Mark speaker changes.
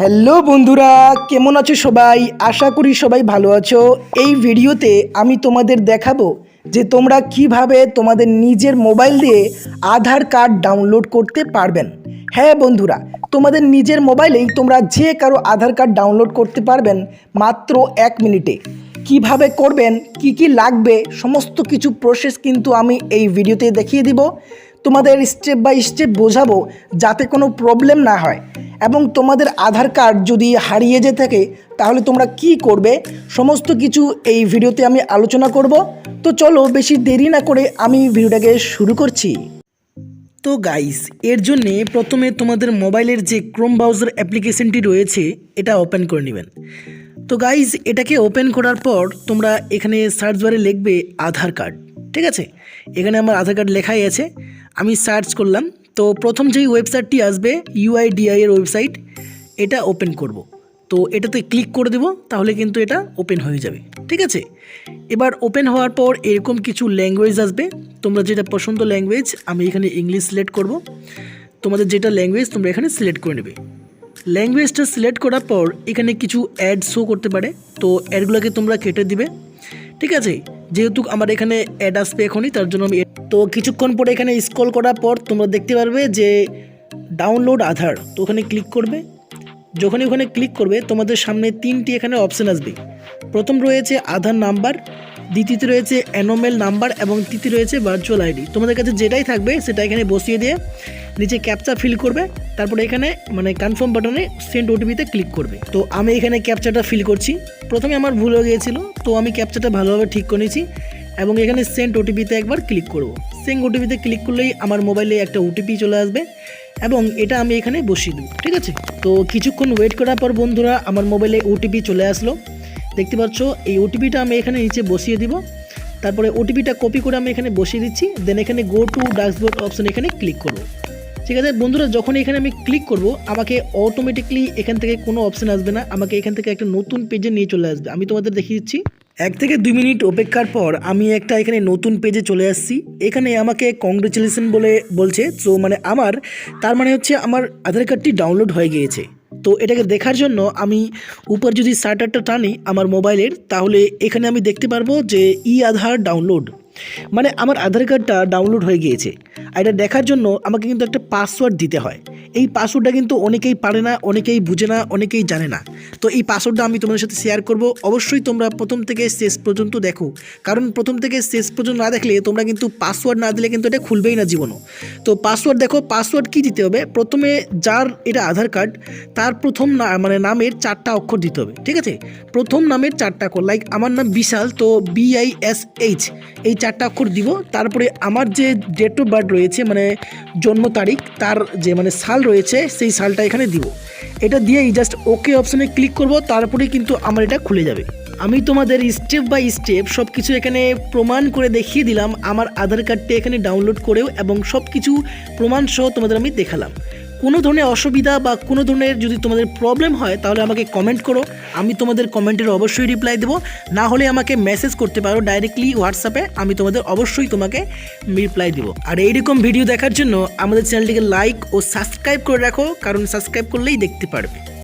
Speaker 1: Hello বন্ধুরা, কেমন আছো সবাই? আশা করি সবাই ভালো আছো। এই ভিডিওতে আমি তোমাদের দেখাবো যে তোমরা কীভাবে তোমাদের নিজের মোবাইল দিয়ে আধার কার্ড ডাউনলোড করতে পারবেন। হ্যাঁ বন্ধুরা, তোমাদের নিজের মোবাইলেই তোমরা যে কারও আধার কার্ড ডাউনলোড করতে পারবেন মাত্র এক মিনিটে। কীভাবে করবেন, কি কি লাগবে, সমস্ত কিছু প্রসেস কিন্তু আমি এই ভিডিওতে দেখিয়ে দিব। তোমাদের স্টেপ বাই স্টেপ বোঝাবো যাতে কোনো প্রবলেম না হয়। এবং তোমাদের আধার কার্ড যদি হারিয়ে যেয়ে থাকে, তাহলে তোমরা কি করবে? সমস্ত কিছু এই ভিডিওতে আমি আলোচনা করব। তো চলো বেশি দেরি না করে আমি ভিডিওটাকে শুরু করছি। তো গাইস এর জন্যে প্রথমে তোমাদের মোবাইলের যে ক্রোম ব্রাউজার অ্যাপ্লিকেশনটি রয়েছে, এটা ওপেন করে নেবেন। তো গাইস এটাকে ওপেন করার পর তোমরা এখানে সার্চ বারে লিখবে আধার কার্ড, ঠিক আছে? এখানে আমার আধার কার্ড লেখাই আছে। আমি সার্চ করলাম। তো প্রথম যেই ওয়েবসাইটটি আসবে ইউআইডিআই এর ওয়েবসাইট, এটা ওপেন করব। তো এটাতে ক্লিক করে দেবো, তাহলে কিন্তু এটা ওপেন হয়ে যাবে। ঠিক আছে? এবার ওপেন হওয়ার পর এরকম কিছু ল্যাঙ্গুয়েজ আসবে। তোমরা যেটা পছন্দ ল্যাঙ্গুয়েজ, আমি এখানে ইংলিশ সিলেক্ট করব। তোমাদের যেটা ল্যাঙ্গুয়েজ, তোমরা এখানে সিলেক্ট করে নেবে। ল্যাঙ্গুয়েজটা সিলেক্ট করার পর এখানে কিছু অ্যাড শো করতে পারে। তো অ্যাডগুলোকে তোমরা কেটে দিবে। ঠিক আছে? যেহেতু আমার এখানে অ্যাড আসবে এখনই, তার জন্য আমি তো কিছুক্ষণ পরে এখানে স্ক্রল করার পর তোমরা দেখতে পারবে যে ডাউনলোড আধার। তো ওখানে ক্লিক করবে। যখনই ওখানে ক্লিক করবে, তোমাদের সামনে তিনটি এখানে অপশান আসবে। প্রথম রয়েছে আধার নাম্বার দ্বিতীয়তে রয়েছে অ্যানোমেল নাম্বার এবং তৃতীয় রয়েছে ভার্চুয়াল আইডি তোমাদের কাছে যেটাই থাকবে, সেটা এখানে বসিয়ে দিয়ে নিচে ক্যাপচা ফিল করবে। তারপরে এখানে মানে কনফার্ম বাটনে সেন্ড ওটিপিতে ক্লিক করবে। তো আমি এখানে ক্যাপচাটা ফিল করছি। প্রথমে আমার ভুল হয়ে গিয়েছিল, তো আমি ক্যাপচাটা ভালোভাবে ঠিক করে নিয়েছি এবং এখানে সেন্ড ওটিপিতে একবার ক্লিক করব। সেন্ড ওটিপিতে ক্লিক করলেই আমার মোবাইলে একটা ওটিপি চলে আসবে এবং এটা আমি এখানে বসিয়ে দেবো, ঠিক আছে? তো কিছুক্ষণ ওয়েট করার পর বন্ধুরা, আমার মোবাইলে ওটিপি চলে আসলো। দেখতে পাচ্ছ, এই ওটিপিটা আমি এখানে নিচে বসিয়ে দিব। তারপরে ওটিপিটা কপি করে আমি এখানে বসিয়ে দিচ্ছি। দেন এখানে গো টু ড্যাশবোর্ড অপশন এখানে ক্লিক করব। ঠিক আছে, বন্ধুরা, যখন এখানে আমি ক্লিক করব, আমাকে অটোমেটিকলি এখান থেকে কোনো অপশন আসবে না। আমাকে এখান থেকে একটা নতুন পেজে নিয়ে চলে আসবে। আমি তোমাদের দেখিয়ে দিচ্ছি। এক থেকে দুই মিনিট অপেক্ষার পর আমি একটা এখানে নতুন পেজে চলে আসছি। এখানে আমাকে কংগ্রেচুলেশন বলে বলছে। তো মানে আমার, তার মানে হচ্ছে আমার আধার কার্ডটি ডাউনলোড হয়ে গিয়েছে। তো এটাকে দেখার জন্য আমি উপর যদি শাটারটা টানি আমার মোবাইলের, তাহলে এখানে আমি দেখতে পারব যে ই আধার ডাউনলোড মানে আমার আধার কার্ডটা ডাউনলোড হয়ে গিয়েছে। আর এটা দেখার জন্য আমাকে কিন্তু একটা পাসওয়ার্ড দিতে হয়। এই পাসওয়ার্ডটা কিন্তু অনেকেই পারে না, অনেকেই বুঝে না, অনেকেই জানে না। তো এই পাসওয়ার্ডটা আমি তোমাদের সাথে শেয়ার করব। অবশ্যই তোমরা প্রথম থেকে শেষ পর্যন্ত দেখো। কারণ প্রথম থেকে শেষ পর্যন্ত না দেখলে তোমরা কিন্তু পাসওয়ার্ড না দিলে কিন্তু এটা খুলবেই না জীবনও। তো পাসওয়ার্ড দেখো পাসওয়ার্ড কি দিতে হবে? প্রথমে যার এটা আধার কার্ড, তার প্রথম না মানে নামের চারটা অক্ষর দিতে হবে, ঠিক আছে? প্রথম নামের চারটা অক্ষর লাইক আমার নাম বিশাল, তো বিআই এস এইচ এই চারটা অক্ষর দিব। তারপরে আমার যে ডেট অফ বার্থ রয়েছে মানে জন্ম তারিখ, তার যে মানে সাল রয়েছে, সেই সালটা এখানে দিব। এটা দিয়েই জাস্ট ওকে অপশানে ক্লিক করব, তারপরেই কিন্তু আমার এটা খুলে যাবে। আমি তোমাদের স্টেপ বাই স্টেপ সব কিছু এখানে প্রমাণ করে দেখিয়ে দিলাম, আমার আধার কার্ডটি এখানে ডাউনলোড করেও এবং সব কিছু প্রমাণসহ তোমাদের আমি দেখালাম। কোনো ধরনের অসুবিধা বা কোনো ধরনের যদি তোমাদের প্রবলেম হয়, তাহলে আমাকে কমেন্ট করো। আমি তোমাদের কমেন্টের অবশ্যই রিপ্লাই দেবো। না হলে আমাকে মেসেজ করতে পারো ডাইরেক্টলি হোয়াটসঅ্যাপে আমি তোমাদের অবশ্যই তোমাকে রিপ্লাই দেবো। আর এইরকম ভিডিও দেখার জন্য আমাদের চ্যানেলটিকে লাইক ও সাবস্ক্রাইব করে রাখো, কারণ সাবস্ক্রাইব করলেই দেখতে পারবে।